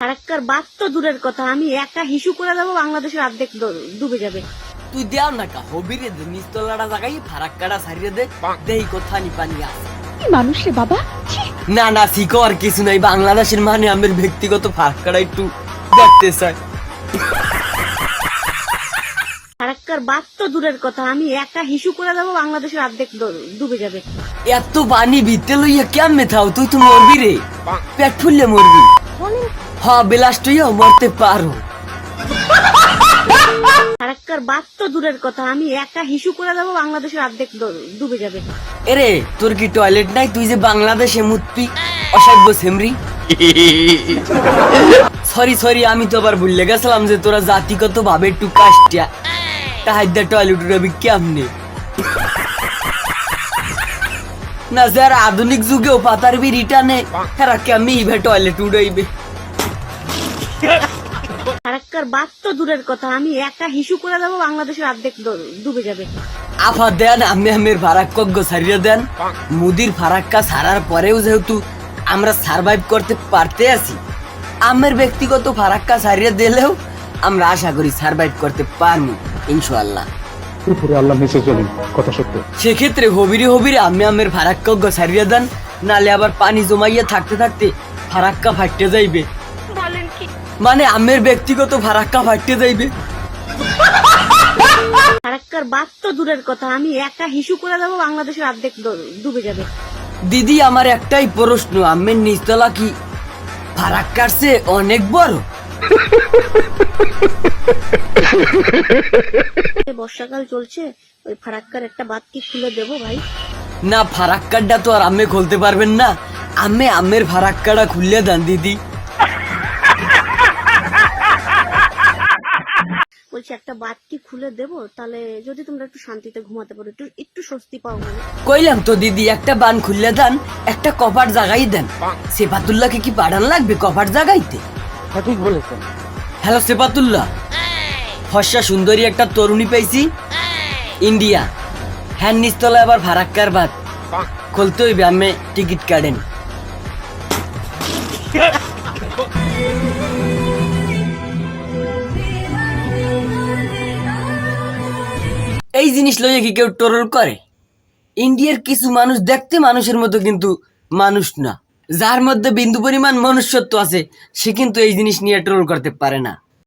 ফারাক্কার বাদ তো দূরের কথা আমি একা হিসু করে দেবো বাংলাদেশের অর্ধেক ডুবে যাবে। তুই দেও না কা হবিরে দে নিস্তলাটা জাগাই ফারাক্কাটা সারিয়ে দে দেই কথা নি পানি আছে। কি মানুষ রে বাবা? ছি। না না শিখো আর কিছু নাই বাংলাদেশের মানে আমার ব্যক্তিগত ফারাক্কাটা একটু দেখতে চাই। ফারাক্কার বাদ তো দূরের কথা আমি একা হিসু করে দেবো বাংলাদেশের অর্ধেক ডুবে যাবে। এত পানি ভিতরে লইয়া কেমনে থাও তুই তো মরবি রে। পেট ফুললে মরবি। হ বিলাস্ট হইয়া মরতে পারো। ফারাক্কার বাদ তো দূরের কথা আমি একা হিসু করে দেবো বাংলাদেশের অর্ধেক ডুবে যাবে। এরে তোর কি টয়লেট নাই? তুই যে বাংলাদেশে মুতবি অসভ্য সেমরি। সরি সরি আমি তো আবার ভুলে গেছিলাম যে তোরা জাতিগত ভাবে একটু কাস্টিয়া তাহাইদা টয়লেট উড়াবি কেমনে? না যারা আধুনিক যুগেও পাতার বি রিটার্নে হেরা কেমনি ইভে টয়লেট উড়াইবে? ফারাক্কার বাদ তো দূরের কথা। আমি একা হিসু করে দেবো বাংলাদেশের অর্ধেক ডুবে যাবে। আফা দেন আমি আমের ফারাক্কজ্ঞ দেন। মুদির ফারাক্কা সারার পরেও যেহেতু আমরা সার্ভাইভ করতে পারতে আছি আমের ব্যক্তিগত ফারাক্কা সারিয়ে দিলেও আমরা আশা করি সার্ভাইভ করতে পারব ইনশাআল্লাহ। উপরে আল্লাহ চলুন কথা সত্য। সেক্ষেত্রে হবিরে হবিরে আমি আমের ফারাক্কজ্ঞ সারিয়ে দেন নালে আবার পানি জমাইয়া থাকতে থাকতে ফারাক্কা ফাটতে যাইবে। মানে আমের ব্যক্তিগত ফারাক্কা ফাটতে যাইবে। ফারাক্কার বাদ তো দূরের কথা আমি একা হিসু করে দেবো বাংলাদেশের অর্ধেক ডুবে যাবে। দিদি আমার একটাই প্রশ্ন আমের নিচতলা কি ফারাক্কার চেয়ে অনেক বড়? বর্ষাকাল চলছে ওই ফারাক্কার একটা বাদ কি খুলে দেবো ভাই। না ফারাক্কারটা তো আর আম্মে খুলতে পারবেন না। আম্মে আম্মের ফারাক্কাটা খুললে দেন দিদি। বলছি একটা কি খুলে দেবো তাহলে যদি তোমরা একটু শান্তিতে ঘুমাতে পারো একটু একটু স্বস্তি পাও মানে। কইলাম তো দিদি একটা বান খুললে দেন একটা কপাট জাগাই দেন। সেফাতুল্লাহকে কি পাঠান লাগবে কপাট জাগাইতে? সঠিক বলেছেন। হ্যালো সেফাতুল্লাহ ফর্সা সুন্দরী একটা তরুণী পাইছি ইন্ডিয়া হ্যাঁ নিচতলায় আবার ফারাক্কার বাদ। খুলতে হইবে আম্মে টিকিট কাটেন। এই জিনিস লইয়া কি কেউ টরল করে? ইন্ডিয়ার কিছু মানুষ দেখতে মানুষের মতো কিন্তু মানুষ না। যার মধ্যে বিন্দু পরিমাণ মনুষ্যত্ব আছে, সে কিন্তু এই জিনিস নিয়ে ট্রোল করতে পারে না।